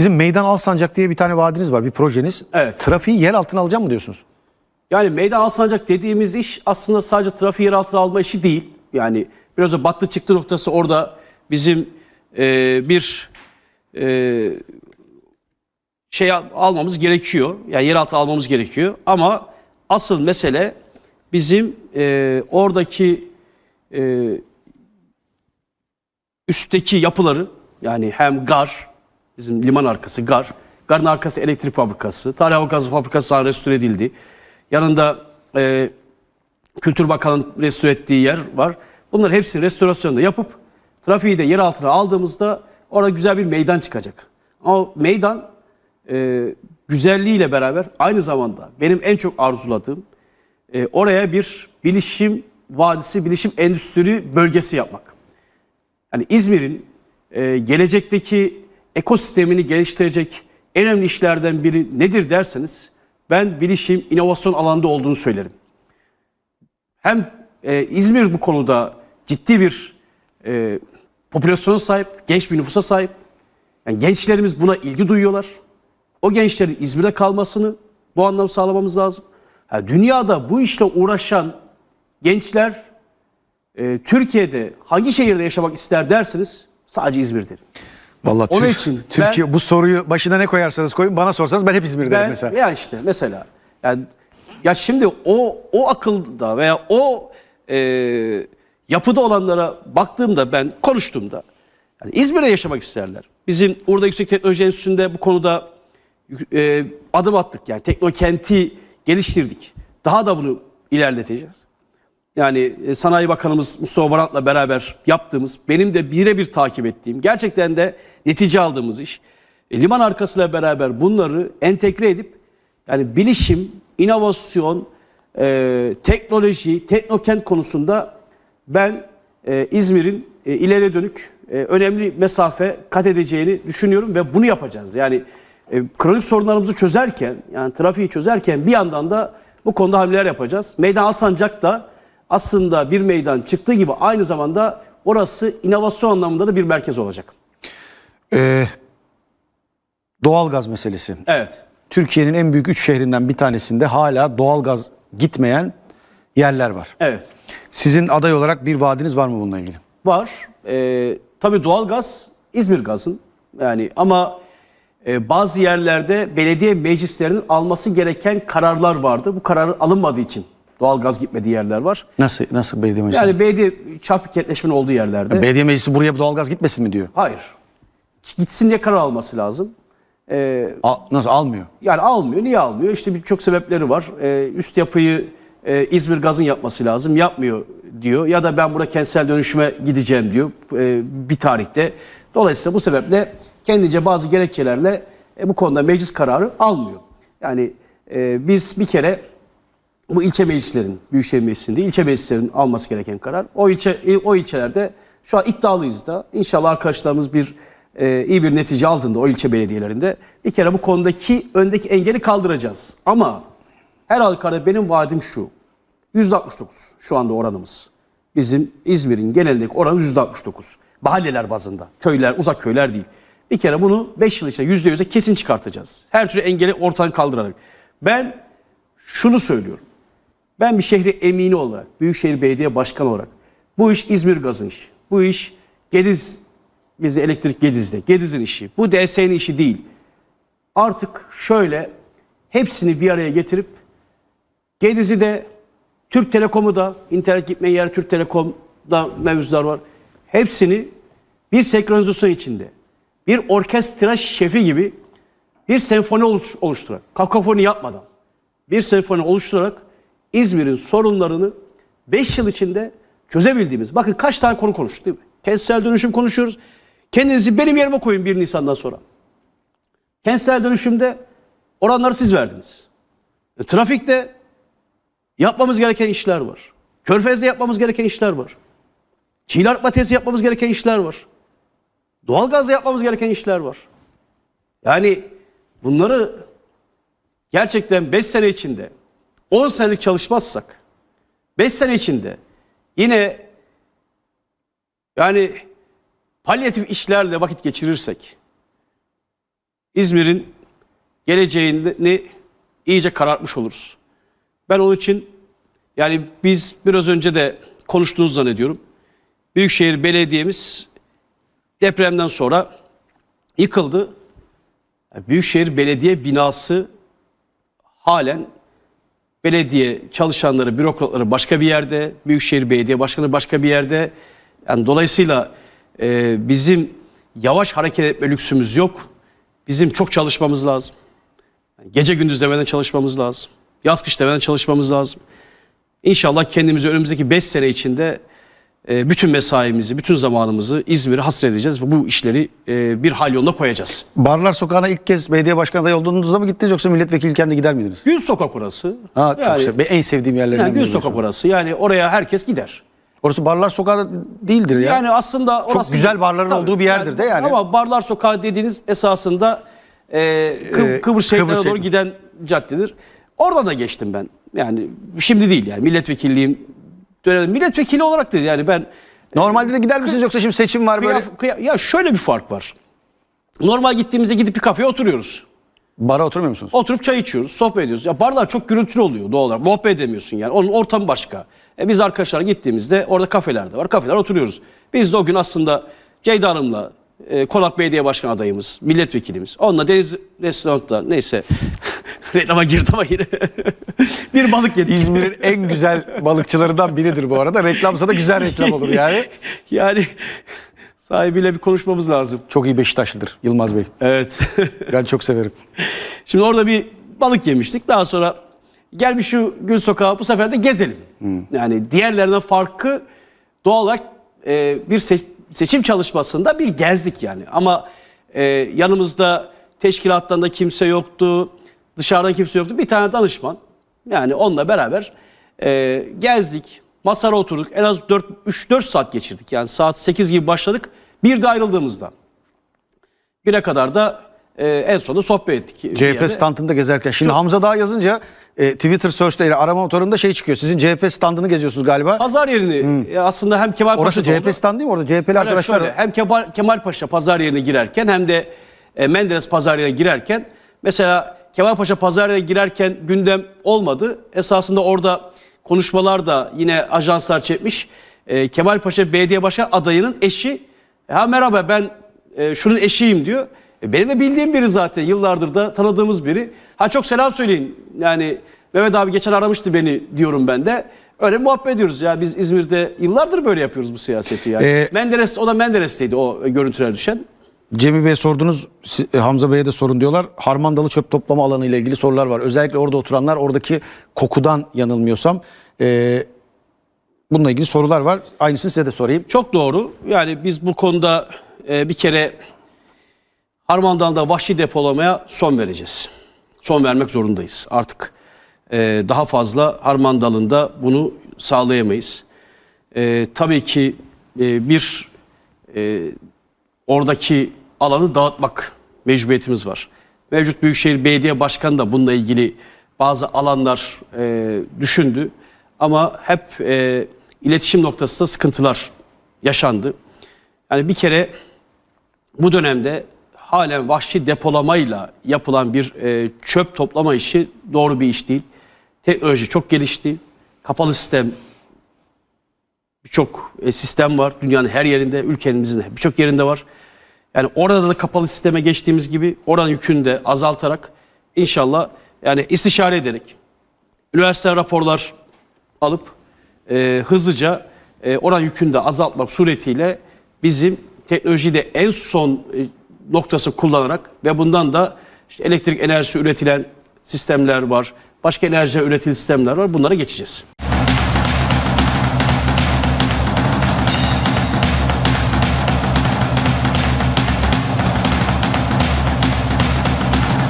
Sizin Meydan Alsancak diye bir tane vaadiniz var, bir projeniz. Evet. Trafiği yer altına alacağım mı diyorsunuz? Yani meydan alsancak dediğimiz iş aslında sadece trafiği yer altına alma işi değil. Yani biraz da battı çıktı noktası orada bizim e, bir e, şey al- almamız gerekiyor. Yani yer altına almamız gerekiyor. Ama asıl mesele bizim e, oradaki e, üstteki yapıları yani hem gar, bizim liman arkası gar, garın arkası elektrik fabrikası, tarih hava gazı fabrikası sonra restore edildi. Yanında e, Kültür Bakanı'nın restore ettiği yer var. Bunların hepsini restorasyonda yapıp trafiği de yer altına aldığımızda orada güzel bir meydan çıkacak. Ama meydan e, güzelliğiyle beraber aynı zamanda benim en çok arzuladığım e, oraya bir bilişim vadisi, bilişim endüstri bölgesi yapmak. Yani İzmir'in e, gelecekteki ekosistemini geliştirecek en önemli işlerden biri nedir derseniz ben bilişim, inovasyon alanında olduğunu söylerim. Hem e, İzmir bu konuda ciddi bir e, popülasyona sahip, genç bir nüfusa sahip. Yani gençlerimiz buna ilgi duyuyorlar. O gençlerin İzmir'de kalmasını bu anlamda sağlamamız lazım. Ha, dünyada bu işle uğraşan gençler e, Türkiye'de hangi şehirde yaşamak ister derseniz sadece İzmir derim. Vallahi Onun Tür- için Türkiye bu soruyu başına ne koyarsanız koyun bana sorsanız ben hep İzmir derim Ben, mesela. Ya işte mesela yani ya şimdi o o akılda veya o e, yapıda olanlara baktığımda ben konuştuğumda yani İzmir'de yaşamak isterler. Bizim Urda Yüksek Teknoloji Enstitüsü'nde bu konuda e, adım attık yani teknokenti geliştirdik. Daha da bunu ilerleteceğiz. Yani e, Sanayi Bakanımız Mustafa Varan'la beraber yaptığımız, benim de birebir takip ettiğim, gerçekten de netice aldığımız iş. E, liman arkasıyla beraber bunları entegre edip yani bilişim, inovasyon, e, teknoloji, teknokent konusunda ben e, İzmir'in e, ileriye dönük e, önemli mesafe kat edeceğini düşünüyorum ve bunu yapacağız. Yani e, kronik sorunlarımızı çözerken, yani trafiği çözerken bir yandan da bu konuda hamleler yapacağız. Meydan Alsancak da aslında bir meydan çıktığı gibi aynı zamanda orası inovasyon anlamında da bir merkez olacak. Ee, doğalgaz meselesi. Evet. Türkiye'nin en büyük üç şehrinden bir tanesinde hala doğalgaz gitmeyen yerler var. Evet. Sizin aday olarak bir vaadiniz var mı bununla ilgili? Var. Ee, tabii doğalgaz İzmir gazın yani ama e, bazı yerlerde belediye meclislerinin alması gereken kararlar vardı. Bu karar alınmadığı için doğalgaz gitmediği yerler var. Nasıl nasıl belediye meclisi? Yani belediye çarpık kentleşmenin olduğu yerlerde. belediye meclisi buraya doğalgaz gitmesin mi diyor? Hayır. Gitsin diye karar alması lazım. Ee, Al- nasıl almıyor? Yani almıyor. Niye almıyor? İşte birçok sebepleri var. Ee, üst yapıyı e, İzmir Gaz'ın yapması lazım. Yapmıyor diyor. Ya da ben burada kentsel dönüşüme gideceğim diyor e, bir tarihte. Dolayısıyla bu sebeple kendince bazı gerekçelerle e, bu konuda meclis kararı almıyor. Yani e, biz bir kere bu ilçe meclislerin, Büyükşehir Meclisi'nin değil, ilçe meclislerin alması gereken karar. O ilçe o ilçelerde şu an iddialıyız da. İnşallah arkadaşlarımız bir e, iyi bir netice aldığında o ilçe belediyelerinde bir kere bu konudaki öndeki engeli kaldıracağız. Ama her halükarda benim vaadim şu. %69 şu anda oranımız. Bizim İzmir'in genelindeki oranı %69. Mahalleler bazında. Köyler, uzak köyler değil. Bir kere bunu 5 yıl içinde %100'e kesin çıkartacağız. Her türlü engeli ortadan kaldırarak. Ben şunu söylüyorum. Ben bir şehri emini olarak, Büyükşehir Belediye Başkanı olarak bu iş İzmir Gaz'ın işi. Bu iş Gediz, bizde elektrik Gediz'de. Gediz'in işi. Bu DS'nin işi değil. Artık şöyle hepsini bir araya getirip Gediz'i de Türk Telekom'u da internet gitmeyen yer Türk Telekom'da mevzular var. Hepsini bir senkronizasyon içinde bir orkestra şefi gibi bir senfoni oluş- oluşturarak, kakafoni yapmadan bir senfoni oluşturarak İzmir'in sorunlarını 5 yıl içinde çözebildiğimiz. Bakın kaç tane konu konuştuk değil mi? Kentsel dönüşüm konuşuyoruz. Kendinizi benim yerime koyun 1 Nisan'dan sonra. Kentsel dönüşümde oranları siz verdiniz. E, trafikte yapmamız gereken işler var. Körfez'de yapmamız gereken işler var. Çiğli artma tezi yapmamız gereken işler var. Doğalgazda yapmamız gereken işler var. Yani bunları gerçekten 5 sene içinde 10 senelik çalışmazsak 5 sene içinde yine yani palyatif işlerle vakit geçirirsek İzmir'in geleceğini iyice karartmış oluruz. Ben onun için yani biz biraz önce de konuştuğunuzu zannediyorum. Büyükşehir Belediye'miz depremden sonra yıkıldı. Büyükşehir Belediye binası halen belediye çalışanları, bürokratları başka bir yerde, Büyükşehir Belediye Başkanı başka bir yerde. Yani dolayısıyla e, bizim yavaş hareket etme lüksümüz yok. Bizim çok çalışmamız lazım. Yani gece gündüz demeden çalışmamız lazım. Yaz kış demeden çalışmamız lazım. İnşallah kendimizi önümüzdeki 5 sene içinde e, bütün mesaimizi, bütün zamanımızı İzmir'e hasredeceğiz ve bu işleri e, bir hal yoluna koyacağız. Barlar Sokağı'na ilk kez belediye başkanı adayı olduğunuzda mı gittiniz yoksa milletvekilken de gider miydiniz? Gül Sokak orası. Ha, çok Yani- sev- en sevdiğim yerlerinden Yani Gül Sokak orası. orası. Yani oraya herkes gider. Orası Barlar Sokağı değildir ya. Yani aslında orası güzel barların olduğu bir yerdir de yani. Ama Barlar Sokağı dediğiniz esasında e, Kıb- Ee, Kıbrıs Kıbrıs doğru giden caddedir. Oradan da geçtim ben. Yani şimdi değil yani milletvekilliğim dönem milletvekili olarak dedi yani ben Normalde de gider misiniz yoksa şimdi seçim var böyle kıyaf- kıya- ya şöyle bir fark var. Normal gittiğimizde gidip bir kafeye oturuyoruz. bara oturmuyor musunuz? Oturup çay içiyoruz, sohbet ediyoruz. Ya barlar çok gürültülü oluyor doğal olarak. Muhabbet edemiyorsun yani. Onun ortamı başka. E biz arkadaşlar gittiğimizde orada kafeler de var. Kafeler oturuyoruz. Biz de o gün aslında Ceyda Hanım'la e, Konak Belediye Başkan adayımız, milletvekilimiz. Onunla Deniz Restorant'ta neyse reklama girdi ama yine bir balık yedik. İzmir'in en güzel balıkçılarından biridir bu arada. Reklamsa da güzel reklam olur yani. Yani sahibiyle bir konuşmamız lazım. Çok iyi Beşiktaşlıdır Yılmaz Bey. Evet. Ben çok severim. Şimdi orada bir balık yemiştik. Daha sonra gel bir şu Gül Sokağı bu sefer de gezelim. Yani diğerlerinden farkı doğal olarak e, bir se- seçim çalışmasında bir gezdik yani. Ama e, yanımızda teşkilattan da kimse yoktu. Dışarıdan kimse yoktu. Bir tane danışman. Yani onunla beraber e, gezdik. Masara oturduk. En az 3-4 saat geçirdik. Yani saat 8 gibi başladık. Bir de ayrıldığımızda. Bire kadar da e, en sonunda sohbet ettik. bir yerde. CHP standında gezerken. Şimdi Hamza Dağ yazınca e, Twitter search'te ile arama motorunda şey çıkıyor. Sizin CHP standını geziyorsunuz galiba. Pazar yerini e, aslında hem Kemal Orası Paşa'da CHP oldu. standı değil mi? Orada CHP'li Aynen arkadaşlar şöyle, hem Kemal, Kemal Paşa pazar yerine girerken hem de e, Menderes pazar yerine girerken mesela Kemal Paşa pazar yerine girerken gündem olmadı. Esasında orada konuşmalar da yine ajanslar çekmiş. E, Kemal Paşa belediye başkan adayının eşi ha merhaba ben e, şunun eşiyim diyor. E, benim de bildiğim biri zaten yıllardır da tanıdığımız biri. Ha çok selam söyleyin. Yani Mehmet abi geçen aramıştı beni diyorum ben de. Öyle muhabbet ediyoruz ya biz İzmir'de yıllardır böyle yapıyoruz bu siyaseti yani. Ee, Menderes o da Menderes'teydi o görüntüler düşen. Cemil Bey'e sordunuz, e, Hamza Bey'e de sorun diyorlar. Harmandalı çöp toplama alanı ile ilgili sorular var. Özellikle orada oturanlar oradaki kokudan yanılmıyorsam. e, bununla ilgili sorular var. Aynısını size de sorayım. Çok doğru. Yani biz bu konuda e, bir kere Harmandan'da vahşi depolamaya son vereceğiz. Son vermek zorundayız. Artık e, daha fazla Harman Dalı'nda bunu sağlayamayız. E, tabii ki e, bir e, oradaki alanı dağıtmak mecburiyetimiz var. Mevcut Büyükşehir Belediye Başkanı da bununla ilgili bazı alanlar e, düşündü. Ama hep e, iletişim noktasında sıkıntılar yaşandı. Yani bir kere bu dönemde halen vahşi depolamayla yapılan bir e, çöp toplama işi doğru bir iş değil. Teknoloji çok gelişti. Kapalı sistem birçok e, sistem var. Dünyanın her yerinde, ülkemizin birçok yerinde var. Yani orada da kapalı sisteme geçtiğimiz gibi oranın yükünü de azaltarak inşallah yani istişare ederek üniversite raporlar alıp e, hızlıca e, oran yükünü de azaltmak suretiyle bizim teknolojiyi de en son e, noktası kullanarak ve bundan da işte elektrik enerjisi üretilen sistemler var. Başka enerji üretilen sistemler var. Bunlara geçeceğiz.